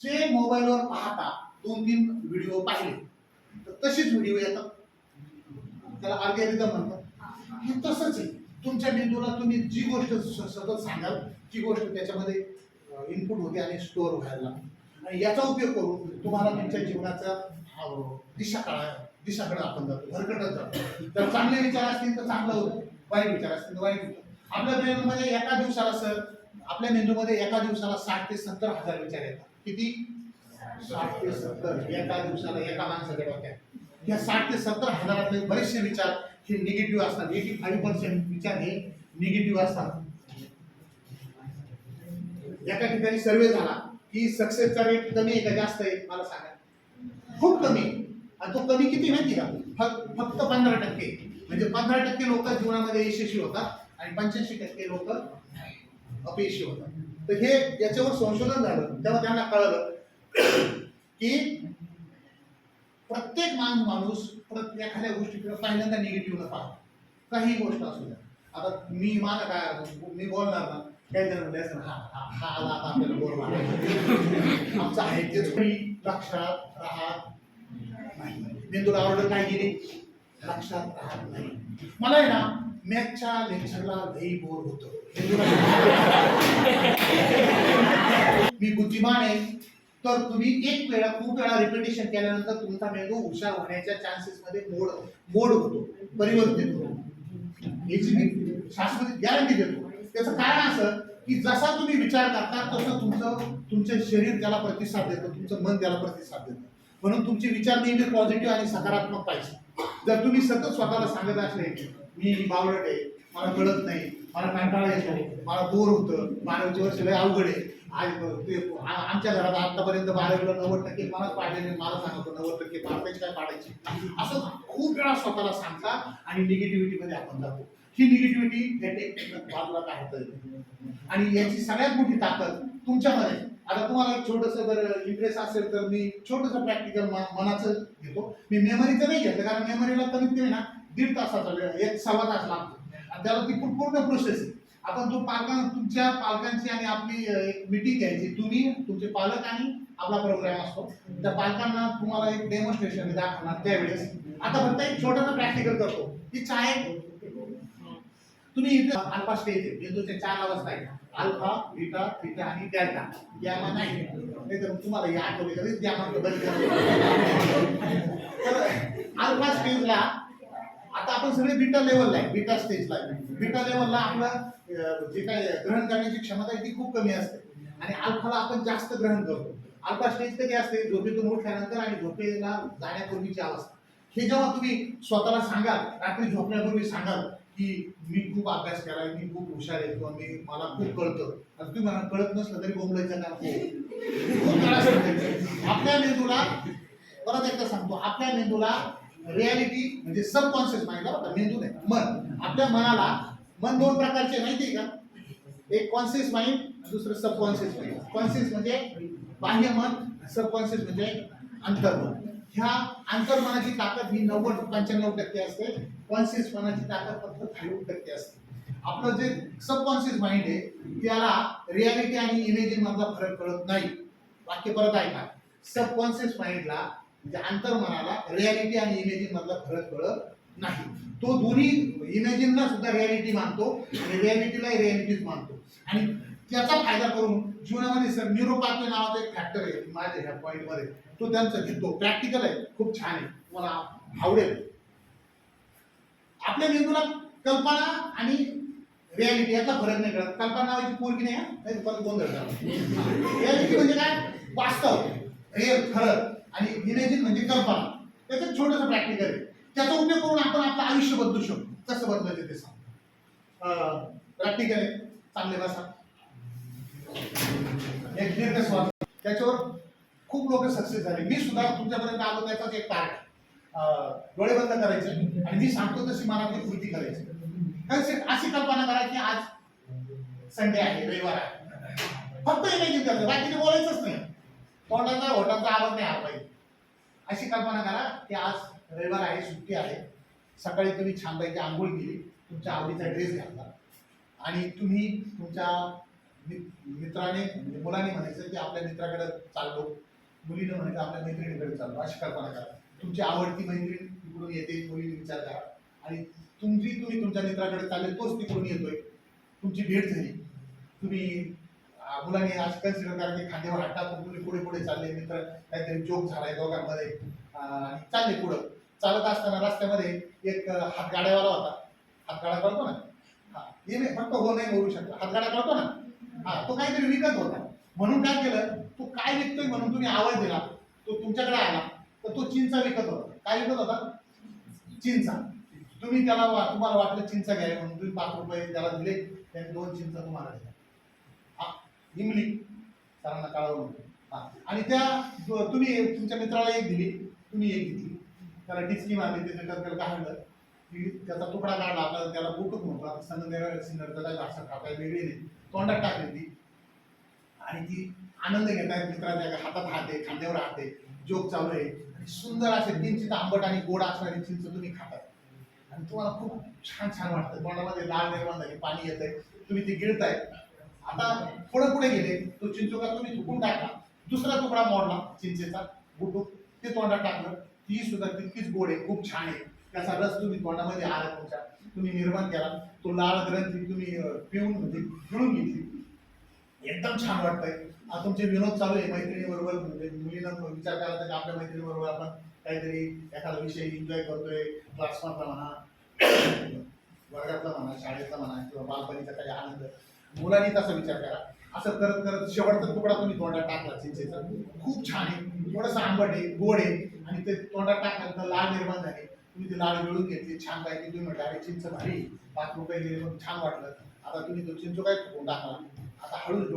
जे मोबाईलवर पाहता दोन तीन व्हिडिओ पाहिले तर तसेच व्हिडिओ येतात. त्याला अल्गोरिदम म्हणतात. हे तसंच आहे. तुमच्या मेंदूला तुम्ही जी गोष्ट सतत सांगाल ती गोष्ट त्याच्यामध्ये इनपुट होते आणि स्टोअर व्हायला लागते. आणि याचा उपयोग करून तुम्हाला तुमच्या जीवनाचा दिशा कळा दिशाकडे आपण जातो भरकटत जातो. तर चांगले विचार असतील तर चांगलं होतं. वाईट विचार असतील तर वाईट होतं. आपल्या मेंदूमध्ये एका दिवसाला सर आपल्या मेंदूमध्ये एका दिवसाला साठ ते सत्तर हजार विचार येतात. किती? साठ ते सत्तर. एका दिवसाला एका माणसाच्या डोक्यात. या साठ ते सत्तर हजारातले बरेचसे विचार हे निगेटिव्ह असतात. एटी फाईव्ह पर्सेंट विचार हे निगेटिव्ह असतात. एका ठिकाणी सर्वे झाला की सक्सेसचा रेट कमी आहे का जास्त आहे? मला सांगा. खूप कमी. आहे. आणि तो कमी किती माहिती का? फक्त फक्त पंधरा टक्के. म्हणजे पंधरा टक्के लोक जीवनामध्ये यशस्वी होतात आणि पंच्याऐंशी टक्के लोक अपयशी होतात. तर हे याच्यावर संशोधन झालं. तेव्हा त्यांना कळलं की प्रत्येक मान माणूस एखाद्या गोष्टीकडे पहिल्यांदा निगेटिव्ह पाहतो. काही गोष्ट असू द्या. आता मी माझा काय मी बोलणार ना काही जण म्हणले असं हा हा हा आला आता आपल्याला बोल मारायचा. आमचं आहे तेच कोणी लक्षात राहत नाही. मी तुला ऑर्डर काय गेली लक्षात राहत नाही. मला आहे ना मॅथच्या लेक्चरला लई बोर होतो. मी बुद्धिमान आहे. तर तुम्ही एक वेळा खूप वेळा रिपिटेशन केल्यानंतर तुमचा मेंदू हुशार होण्याच्या चान्सेस मध्ये मोड मोड होतो परिवर्तित होतो. याची मी शाश्वत गॅरंटी देतो. त्याचं कारण असं की जसा तुम्ही विचार करता तसं तुमचं तुमचं शरीर त्याला प्रतिसाद देतं तुमचं मन त्याला प्रतिसाद देतं. म्हणून तुमचे विचार नेहमी पॉझिटिव्ह आणि सकारात्मक पाहिजे. जर तुम्ही सतत स्वतःला सांगत असले मी बावळट आहे. मला कळत नाही. मला कंटाळा येतो. मला बोर होतं. बारावीचे वर्ष लय अवघड आहे. आज आमच्या घरात आतापर्यंत बारावीला नव्वद टक्के मलाच पाडले मला सांगतो नव्वद टक्के पाडायचे काय पाडायचे असं खूप वेळा स्वतःला सांगता आणि निगेटिव्हिटी मध्ये आपण जातो. ही निगेटिव्हिटी बाजूला काढता आणि याची सगळ्यात मोठी ताकद तुमच्यामध्ये. आता तुम्हाला एक छोटस जर इंटरेस्ट असेल तर मी छोटस प्रॅक्टिकल मनाचं घेतो. मी मेमरीचं नाही घेतलं कारण मेमरीला कमीत कमी ना दीड तासाचा वेळ एक सव्वा तास लागतो. आणि त्याला ती पूर्ण- पूर्ण प्रोसेस आहे. आपण तो पालकां तुमच्या पालकांची आणि आपली एक मिटिंग घ्यायची. तुम्ही तुमचे पालक आणि आपला प्रोग्राम असतो. त्या पालकांना तुम्हाला एक डेमॉन्स्ट्रेशन दाखवणार त्यावेळेस. आता फक्त एक छोटासा प्रॅक्टिकल करतो. की चाय तुम्ही इथे अल्फा स्टेज आहे. बिंदूचे चार अवस्था आहेत. अल्फा बीटा थीटा आणि डेल्टा. यामा नाही. नाही तर तुम्हाला या आठवले कधीच या मार्ग तर अल्फा स्टेजला आता आपण सगळे बीटा लेवलला आहे बीटा स्टेजला आहे. बीटा लेवलला आपलं जे काय ग्रहण करण्याची क्षमता आहे ती खूप कमी असते. आणि अल्फाला आपण जास्त ग्रहण करतो. अल्फा स्टेज कधी असते झोपेतून उठल्यानंतर आणि झोपेला जाण्यापूर्वीची अवस्था. हे जेव्हा तुम्ही स्वतःला सांगाल रात्री झोपण्यापूर्वी सांगाल की मी खूप अभ्यास केला मी खूप हुशार आहे किंवा मी मला खूप कळतं. आणि तुम्ही मला कळत नसलं तरी बोंबलायचं का? खूप आपल्या मेंदूला परत एकदा सांगतो आपल्या मेंदूला रियालिटी म्हणजे सबकॉन्शियस माइंड बघा मेंदू नाही मन. आपल्या मनाला मन दोन प्रकारचे माहिती आहे का? एक कॉन्शियस माइंड दुसरं सबकॉन्शियस माइंड कॉन्शियस म्हणजे बाह्य मन सबकॉन्शियस म्हणजे अंतर्मन ह्या अंतर्मनाची ताकद ही नव्वद पंच्याण्णव टक्के असते. कॉन्शियस मनाची ताकद फक्त फाईव्ह टक्के असते. आपलं जे सबकॉन्शियस माइंड आहे त्याला रियालिटी आणि इमेजिंग मधला फरक कळत नाही. वाक्य परत ऐका. सबकॉन्शियस माइंडला म्हणजे अंतर्मनाला रियालिटी आणि इमेजिंग मधला फरक कळत नाही. तो दोन्ही इमेजिनला सुद्धा रियालिटी मानतो आणि रियालिटीला रियालिटीच मानतो. आणि त्याचा फायदा करून जीवनामध्ये सर न्यूरोपाथी नावाचा एक फॅक्टर आहे माझ्या ह्या पॉईंटमध्ये तो त्यांचा घेतो प्रॅक्टिकल आहे खूप छान आहे. मला आवडेल. आपल्या मेंदूला कल्पना आणि रियालिटी याचा फरक नाही कळत. कल्पना नावाची पोरगी नाही हा? नाही परत गोंधळ रियालिटी म्हणजे काय? वास्तव. हे खरं. आणि इमेजिन म्हणजे कल्पना. त्याचं छोटंसं प्रॅक्टिकल आहे. त्याचा उपयोग करून आपण आपलं आयुष्य बदलू शकतो. कसं बदलायचं ते सांग प्रॅक्टिकल आहे. चांगले बसा. एक दीर्घ स्वार्थ त्याच्यावर खूप लोक सक्सेस झाले. मी सुद्धा तुमच्यापर्यंत आलो त्याचाच एक पार्ट डोळे बंद करायचे आणि मी सांगतो तशी मनातली कृती करायची. अशी कल्पना करा की आज संडे आहे रविवार आहे. फक्त इमेजिन करायचं बोलायचंच नाही. तोंडाचा होटाचा आवाज नाही आला पाहिजे अशी कल्पना करा की आज रविवार आहे सुट्टी आहे. सकाळी तुम्ही छानपैकी आंघोळ केली तुमच्या आवडीचा ड्रेस घातला. आणि तुम्ही तुमच्या मि- मित्राने म्हणजे मुलाने म्हणायचं की आपल्या मित्राकडे चाललो. मुलीनं म्हणायचं आपल्या मैत्रिणीकडे चाललो. अशी कल्पना करा. तुमची आवडती मैत्रीण तिकडून येते मुलीने विचार करा. आणि तुमची तुम्ही तुमच्या मित्राकडे चालले तोच तिकडून येतोय. तुमची भेट झाली. तुम्ही मुलांनी आज कन्सिडर करा की खांद्यावर हात टाकून तुम्ही पुढे पुढे चालले. मित्र काहीतरी जोक झालाय दोघांमध्ये. आणि चालले पुढं. चालत असताना रस्त्यामध्ये एक हातगाड्यावाला होता. हातगाडा कळतो ना? हा. हे नाही फक्त हो नाही बोलू शकतो हातगाडा कळतो ना? हा तो काहीतरी विकत होता. म्हणून काय केलं? तो काय विकतोय म्हणून तुम्ही आवाज दिला. तो तुमच्याकडे आला. तर तो चिंचा विकत होता. काय विकत होता? चिंचा तुम्ही त्याला वा- तुम्हाला वाटलं चिंचा घ्याय म्हणून तुम्ही पाच रुपये त्याला दिले. त्याने दोन चिंचा तुम्हाला दिल्या हा इमली सरांना कळवलं म्हणतो आणि त्या तुम्ही तुमच्या मित्राला एक दिली. तुम्ही एक घेतली त्याला टिचकी मारली त्याच्या त्याला काढलं की त्याचा तुकडा काढला आपल्याला त्याला बुटूक म्हणतो. आता संगमेर सिंगरचा काय भाषा काय वेगळी नाही. तोंडात टाकली ती. आणि ती आनंद घेताय मित्राच्या हातात हात आहे खांद्यावर हात. आहे जोक चालू आहे. आणि सुंदर असे किंचित आंबट आणि गोड असणारी चिंच तुम्ही खातात आणि तुम्हाला खूप छान छान वाटतं. तोंडामध्ये लाल निर्माण झाली पाणी येत आहे तुम्ही ते गिळताय. आता थोडं पुढे गेले तो चिंचोका तुम्ही चुकून टाकला. दुसरा तुकडा मोडला चिंचेचा. बुटूक ते तोंडात टाकलं. ती सुद्धा तितकीच गोड आहे खूप छान आहे. त्याचा रस तुम्ही तोंडामध्ये आला तुमच्या. तुम्ही निर्माण केला. तो लाल ग्रंथी तुम्ही पिऊन म्हणजे पिळून घेतली. एकदम छान वाटतंय. आता तुमचे विनोद चालू आहे मैत्रिणीबरोबर. म्हणजे मुलींना विचार केला तर आपल्या मैत्रिणीबरोबर आपण काहीतरी एखादा विषय एन्जॉय करतोय क्लासमधला म्हणा वर्गातला म्हणा शाळेतला म्हणा किंवा बालपणीचा काही आनंद. मुलांनी तसा विचार करा असं करत करत शेवटचा तुकडा तुम्ही तोंडात टाकला चिंचेचा. खूप छान आहे. थोडंसं आंबट आहे गोड आहे. आणि ते तोंडात टाकल्यानंतर लाल निर्माण झाले. तुम्ही ते लाल मिळून घेतली छान काय तुम्ही म्हटलं अरे चिंच भारी. पाच रुपये गेले पण छान वाटलं. आता तुम्ही तो चिंचो काय टाकला आता हळूच